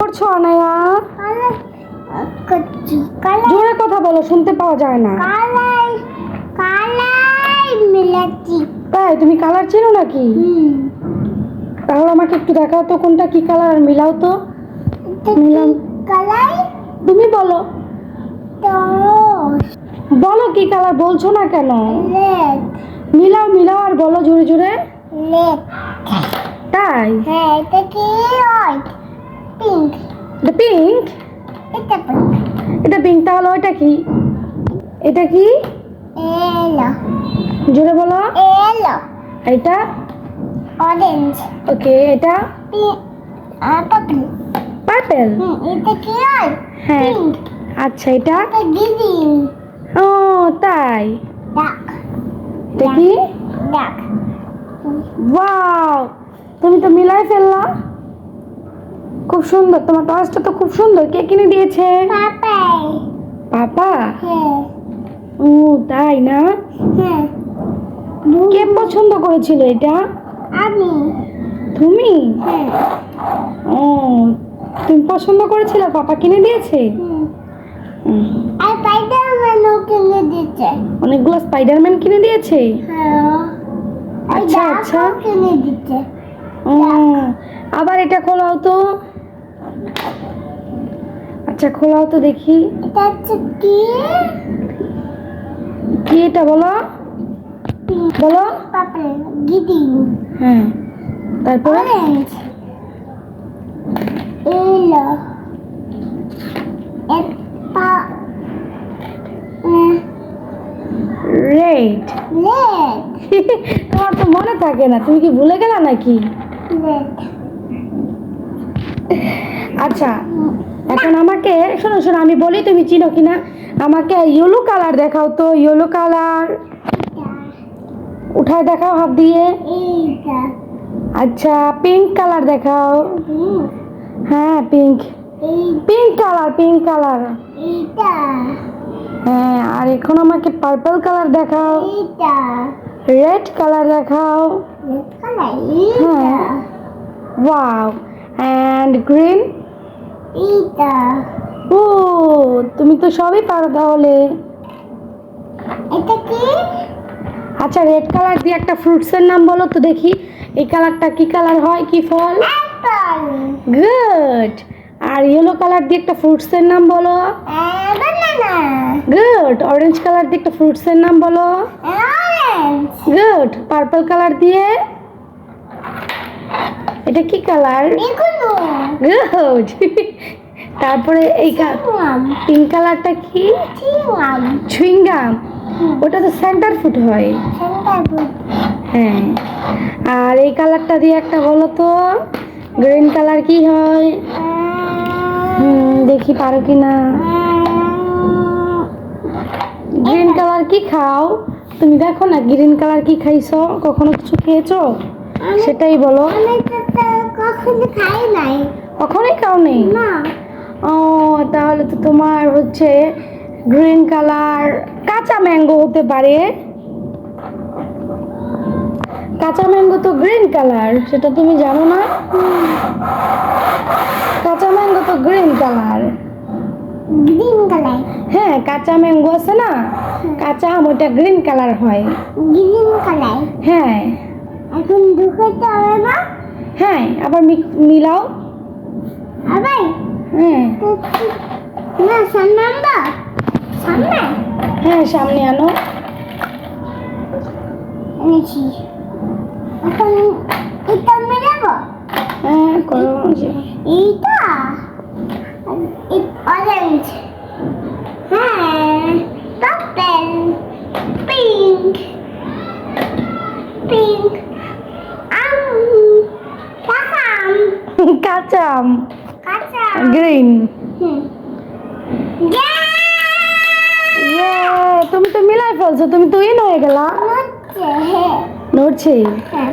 করছ আনায়া জোরে কথা বলো শুনতে পাওয়া যায় না। তাই তুমি কালার চেনো নাকি? হুম তাহলে আমাকে একটু দেখাও তো কোনটা কি কালার আর মিলাও তো। মিলাম। তুমি বলো। বলো কি কালার বলছো না কেন? মিলাও মিলাও আর বলো জোরে জোরে। তাই? হ্যাঁ এটা কি পিঙ্ক এটা পিঙ্ক এটা পিঙ্ক এটা তাহলে ওইটা কি? এটা কি? জোরে বলো। এটা? অরেঞ্জ ওকে এটা? পার্পল এটা কি হ্যাঁ। আচ্ছা এটা? গ্রিন ও তাই। এটা কি? ওয়াও তুমি তো মিলাই ফেললা। খুব সুন্দর তোমার টয়েসটা তো খুব সুন্দর। কে কিনে দিয়েছে? পাপা? হ্যাঁ। ও তাই না? হ্যাঁ। কে পছন্দ করেছিল এটা? আমি। তুমি? হ্যাঁ। ও তুমি পছন্দ করেছিলে? পাপা কিনে দিয়েছে। আর স্পাইডারম্যানও কিনে দিচ্ছে অনেকগুলো স্পাইডারম্যান কিনে দিয়েছে? হ্যাঁ। আচ্ছা, আচ্ছা। কিনে দিচ্ছে ও আবার এটা খোলাও তো। আচ্ছা খোলাও তো দেখি। এটা হচ্ছে কি? কি এটা বলো? বলো। গ্রিন হ্যাঁ তারপরে? অরেঞ্জ এলো। এপা রেড রেড তোমার তো মনে থাকে না তুমি কি ভুলে গেলা নাকি? রেড আচ্ছা এখন আমাকে শোনো শোনো আমি বলি তুমি চিনো কিনা? আমাকে ইয়েলো কালার দেখাও তো ইয়েলো কালার উঠায় দেখাও হাত দিয়ে। আচ্ছা পিঙ্ক কালার দেখাও। হ্যাঁ pink pink colour pink colour হ্যাঁ আর এখন আমাকে পার্পল কালার দেখাও। রেড কালার দেখাও। হ্যাঁ। ওয়াও অ্যান্ড গ্রিন ও তুমি তো সবই পারো তাহলে। এটা কি? আচ্ছা রেড কালার দিয়ে একটা ফ্রুটসের নাম বলো তো দেখি। এই কালারটা কি কালার হয় কি ফল? গুড আর ইয়েলো কালার দিয়ে একটা ফ্রুটসের নাম বলো। গুড অরেঞ্জ কালার দিয়ে একটা ফ্রুটসের নাম বলো। অরেঞ্জ গুড পার্পল কালার দিয়ে? এটা কি কালার? গুড তারপরে এই পিঙ্ক কালারটা কি? চুইংগাম ওটা তো সেন্টার ফুড হয়। হ্যাঁ। আর এই কালারটা দিয়ে একটা বলো তো গ্রিন কালার কি হয়? দেখি পারো কি না? গ্রিন কালার কি খাও? তুমি দেখো না গ্রিন কালার কি খাইছো? কখনো কিছু খেয়েছো? সেটাই বলো। কখনো খাই নাই। কখনোই খাও নেই না। ও তাহলে তো তোমার হচ্ছে গ্রিন কালার কাঁচা ম্যাঙ্গো হতে পারে। কাঁচা ম্যাঙ্গো তো গ্রিন কালার সেটা তুমি জানো না? কাঁচা ম্যাঙ্গো তো গ্রিন কালার গ্রিন কালার হ্যাঁ কাঁচা ম্যাঙ্গো আছে না? কাঁচা আম ওটা গ্রিন কালার হয়। গ্রিন কালার হ্যাঁ। এখন ঢুকাতে হবে না? হ্যাঁ আবার মিলাও। আবার হ্যাঁ। না সামনে আনবা? সামনে? হ্যাঁ সামনে আনো। এনেছি। এখন এটা মেলাবো হ্যাঁ করো এইটা? অরেঞ্জ হ্যাঁ পার্পল পিঙ্ক পিঙ্ক আম কাকাম কাঁচা আম কাঁচা গ্রিন তুমি তো মিলাই ফেলছো তুমি তো ইন হয়ে গেলা। নড়ছে হ্যাঁ।